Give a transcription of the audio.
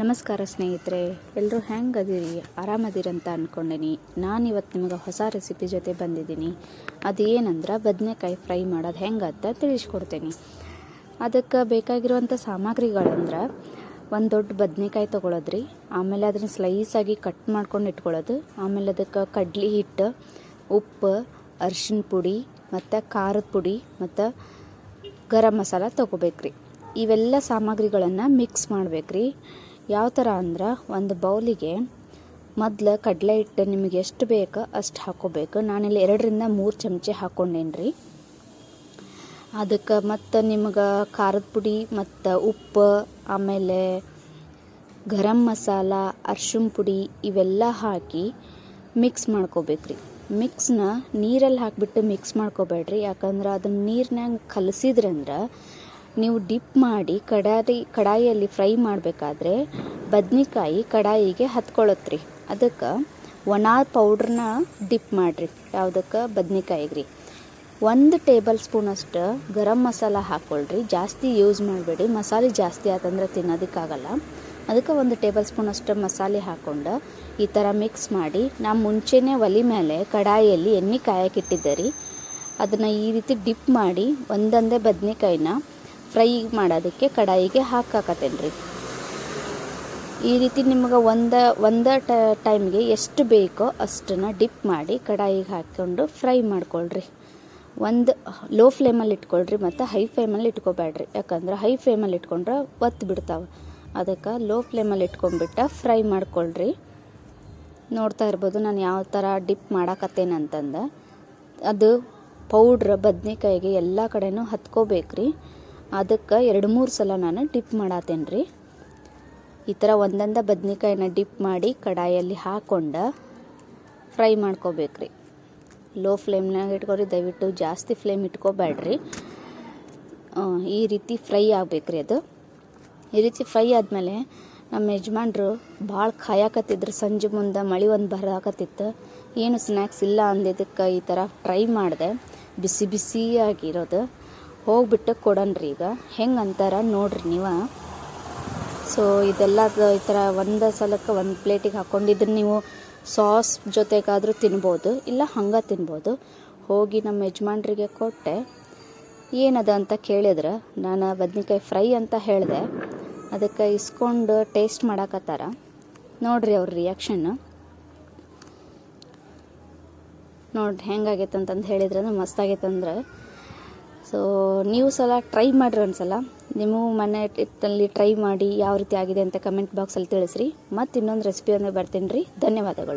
ನಮಸ್ಕಾರ ಸ್ನೇಹಿತರೆ ಎಲ್ಲರೂ ಹೆಂಗೆ ಅದೀರಿ ಆರಾಮದಿರಂತ ಅಂದ್ಕೊಂಡೀನಿ ನಾನು ಇವತ್ತು ನಿಮಗೆ ಹೊಸ ರೆಸಿಪಿ ಜೊತೆ ಬಂದಿದ್ದೀನಿ. ಅದು ಏನಂದ್ರೆ ಬದನೆಕಾಯಿ ಫ್ರೈ ಮಾಡೋದು ಹೆಂಗೆ ಅಂತ ತಿಳಿಸ್ಕೊಡ್ತೀನಿ. ಅದಕ್ಕೆ ಬೇಕಾಗಿರುವಂಥ ಸಾಮಗ್ರಿಗಳಂದ್ರೆ ಒಂದು ದೊಡ್ಡ ಬದನೆಕಾಯಿ ತೊಗೊಳೋದ್ರಿ, ಆಮೇಲೆ ಅದನ್ನು ಸ್ಲೈಸಾಗಿ ಕಟ್ ಮಾಡ್ಕೊಂಡು ಇಟ್ಕೊಳ್ಳೋದು ಆಮೇಲೆ ಅದಕ್ಕೆ ಕಡ್ಲಿ ಹಿಟ್ಟು, ಉಪ್ಪು ಅರಿಶಿನ ಪುಡಿ, ಮತ್ತು ಖಾರದ ಪುಡಿ, ಮತ್ತು ಗರಂ ಮಸಾಲ ತೊಗೋಬೇಕ್ರಿ. ಇವೆಲ್ಲ ಸಾಮಗ್ರಿಗಳನ್ನು ಮಿಕ್ಸ್ ಮಾಡ್ಬೇಕ್ರಿ. ಯಾವ ಥರ ಅಂದ್ರೆ ಒಂದು ಬೌಲಿಗೆ ಮೊದ್ಲು ಕಡಲೆ ಹಿಟ್ಟು ನಿಮಗೆ ಎಷ್ಟು ಬೇಕೋ ಅಷ್ಟು ಹಾಕೋಬೇಕು. ನಾನಿಲ್ಲಿ ಎರಡರಿಂದ ಮೂರು ಚಮಚೆ ಹಾಕ್ಕೊಂಡೇನಿ ಅದಕ್ಕೆ ಮತ್ತು ನಿಮ್ಗೆ ಖಾರದ ಪುಡಿ ಮತ್ತು ಉಪ್ಪು, ಆಮೇಲೆ ಗರಂ ಮಸಾಲ ಅರ್ಶಿನ ಪುಡಿ ಇವೆಲ್ಲ ಹಾಕಿ ಮಿಕ್ಸ್ ಮಾಡ್ಕೋಬೇಕ್ರಿ. ಮಿಕ್ಸ್ನ ನೀರಲ್ಲಿ ಹಾಕಿಬಿಟ್ಟು ಮಿಕ್ಸ್ ಮಾಡ್ಕೋಬೇಡ್ರಿ. ಯಾಕಂದ್ರೆ ಅದನ್ನ ನೀರಿನಾಗ ಕಲಸಿದ್ರಂದ್ರೆ ನೀವು ಡಿಪ್ ಮಾಡಿ ಕಡಾಯಿ ಕಡಾಯಿಯಲ್ಲಿ ಫ್ರೈ ಮಾಡಬೇಕಾದ್ರೆ ಬದ್ನಿಕಾಯಿ ಕಡಾಯಿಗೆ ಹತ್ಕೊಳತ್ರಿ. ಅದಕ್ಕೆ ಒಣ ಪೌಡ್ರನ್ನ ಡಿಪ್ ಮಾಡಿರಿ. ಯಾವುದಕ್ಕೆ? ಬದ್ನಿಕಾಯಿಗೆ ರೀ ಒಂದು ಟೇಬಲ್ ಸ್ಪೂನಷ್ಟು ಗರಂ ಮಸಾಲ ಹಾಕ್ಕೊಳ್ರಿ ಜಾಸ್ತಿ ಯೂಸ್ ಮಾಡಬೇಡಿ. ಮಸಾಲೆ ಜಾಸ್ತಿ ಆತಂದ್ರೆ ತಿನ್ನೋದಕ್ಕಾಗಲ್ಲ. ಅದಕ್ಕೆ ಒಂದು ಟೇಬಲ್ ಸ್ಪೂನಷ್ಟು ಮಸಾಲೆ ಹಾಕ್ಕೊಂಡು ಈ ಥರ ಮಿಕ್ಸ್ ಮಾಡಿ ನಾ ಮುಂಚೆನೇ ಒಲೆ ಮೇಲೆ ಕಡಾಯಿಯಲ್ಲಿ ಎಣ್ಣೆ ಕಾಯಕ್ಕಿಟ್ಟಿದ್ದೆ ರೀ ಅದನ್ನು ಈ ರೀತಿ ಡಿಪ್ ಮಾಡಿ ಒಂದೊಂದೇ ಬದ್ನೆಕಾಯಿನ ಫ್ರೈ ಮಾಡೋದಕ್ಕೆ ಕಡಾಯಿಗೆ ಹಾಕಾಕತ್ತೇನೆ ರೀ ಈ ರೀತಿ ನಿಮ್ಗೆ ಒಂದು ಒಂದು ಟೈಮ್ಗೆ ಎಷ್ಟು ಬೇಕೋ ಅಷ್ಟನ್ನು ಡಿಪ್ ಮಾಡಿ ಕಡಾಯಿಗೆ ಹಾಕ್ಕೊಂಡು ಫ್ರೈ ಮಾಡ್ಕೊಳ್ರಿ. ಒಂದು ಲೋ ಫ್ಲೇಮಲ್ಲಿ ಇಟ್ಕೊಳ್ರಿ ಮತ್ತು ಹೈ ಫ್ಲೇಮಲ್ಲಿ ಇಟ್ಕೋಬೇಡ್ರಿ ಯಾಕಂದ್ರೆ ಹೈ ಫ್ಲೇಮಲ್ಲಿ ಇಟ್ಕೊಂಡ್ರೆ ಒತ್ತು ಬಿಡ್ತಾವೆ. ಅದಕ್ಕೆ ಲೋ ಫ್ಲೇಮಲ್ಲಿ ಇಟ್ಕೊಂಡ್ಬಿಟ್ಟು ಫ್ರೈ ಮಾಡ್ಕೊಳ್ರಿ. ನೋಡ್ತಾ ಇರ್ಬೋದು ನಾನು ಯಾವ ಥರ ಡಿಪ್ ಮಾಡಾಕತ್ತೇನಂತಂದು ಅದು ಪೌಡ್ರ್, ಬದ್ನೆಕಾಯಿಗೆ ಎಲ್ಲ ಕಡೆನೂ ಹತ್ಕೋಬೇಕ್ರಿ. ಅದಕ್ಕೆ ಎರಡು ಮೂರು ಸಲ ನಾನು ಡಿಪ್ ಮಾಡತ್ತೇನೆ ರೀ. ಈ ಥರ ಒಂದೊಂದ ಬದ್ನೆಕಾಯಿನ ಡಿಪ್ ಮಾಡಿ ಕಡಾಯಲ್ಲಿ ಹಾಕ್ಕೊಂಡು ಫ್ರೈ ಮಾಡ್ಕೋಬೇಕ್ರಿ ಲೋ ಫ್ಲೇಮ್ನಾಗ ಇಟ್ಕೊರಿ, ದಯವಿಟ್ಟು ಜಾಸ್ತಿ ಫ್ಲೇಮ್ ಇಟ್ಕೋಬೇಡ್ರಿ ಈ ರೀತಿ ಫ್ರೈ ಆಗ್ಬೇಕ್ರಿ ಅದು. ಈ ರೀತಿ ಫ್ರೈ ಆದಮೇಲೆ ನಮ್ಮ ಯಜಮಾನ್ರು ಭಾಳ ಕಾಯಕತ್ತಿದ್ರು ಸಂಜೆ ಮುಂದೆ ಮಳೆ ಒಂದು ಬರಾಕತ್ತಿತ್ತು. ಏನು ಸ್ನ್ಯಾಕ್ಸ್ ಇಲ್ಲ ಅಂದಿದ್ದಕ್ಕೆ ಈ ಥರ ಟ್ರೈ ಮಾಡಿದೆ. ಬಿಸಿ ಬಿಸಿಯಾಗಿರೋದು. ಹೋಗ್ಬಿಟ್ಟು ಕೊಡನ್ರಿ ಈಗ. ಹೆಂಗೆ ಅಂತಾರ ನೋಡ್ರಿ ನೀವು. ಸೊ ಇದೆಲ್ಲ ಈ ಥರ ಒಂದು ಸಲಕ್ಕೆ ಒಂದು ಪ್ಲೇಟಿಗೆ ಹಾಕ್ಕೊಂಡು ಇದನ್ನು ನೀವು ಸಾಸ್ ಜೊತೆಗಾದರೂ ತಿನ್ಬೋದು, ಇಲ್ಲ ಹಂಗೆ ತಿನ್ಬೋದು. ಹೋಗಿ ನಮ್ಮ ಯಜಮಾನ್ರಿಗೆ ಕೊಟ್ಟೆ. ಏನದ ಅಂತ ಕೇಳಿದ್ರೆ. ನಾನು ಬದ್ನಿಕಾಯಿ ಫ್ರೈ ಅಂತ ಹೇಳಿದೆ. ಅದಕ್ಕೆ ಇಸ್ಕೊಂಡು ಟೇಸ್ಟ್ ಮಾಡಾಕತ್ತಾರ. ನೋಡ್ರಿ ಅವ್ರ ರಿಯಾಕ್ಷನ್ ನೋಡ್ರಿ ಹೆಂಗಾಗೈತೆ ಅಂತಂದು ಹೇಳಿದ್ರೆ ಮಸ್ತಾಗೈತೆ ಅಂದ್ರೆ ಸೊ ನೀವು ಸಲ ಟ್ರೈ ಮಾಡಿರಿ ಅನ್ಸಲ್ಲ ನಿಮ್ಮ ಮನೆ ಇಟ್ಟಲ್ಲಿ ಟ್ರೈ ಮಾಡಿ ಯಾವ ರೀತಿ ಆಗಿದೆ ಅಂತ ಕಮೆಂಟ್ ಬಾಕ್ಸಲ್ಲಿ ತಿಳಿಸ್ರಿ. ಮತ್ತು ಇನ್ನೊಂದು ರೆಸಿಪಿ ಅಂದರೆ ಬರ್ತೀನಿ ರೀ. ಧನ್ಯವಾದಗಳು.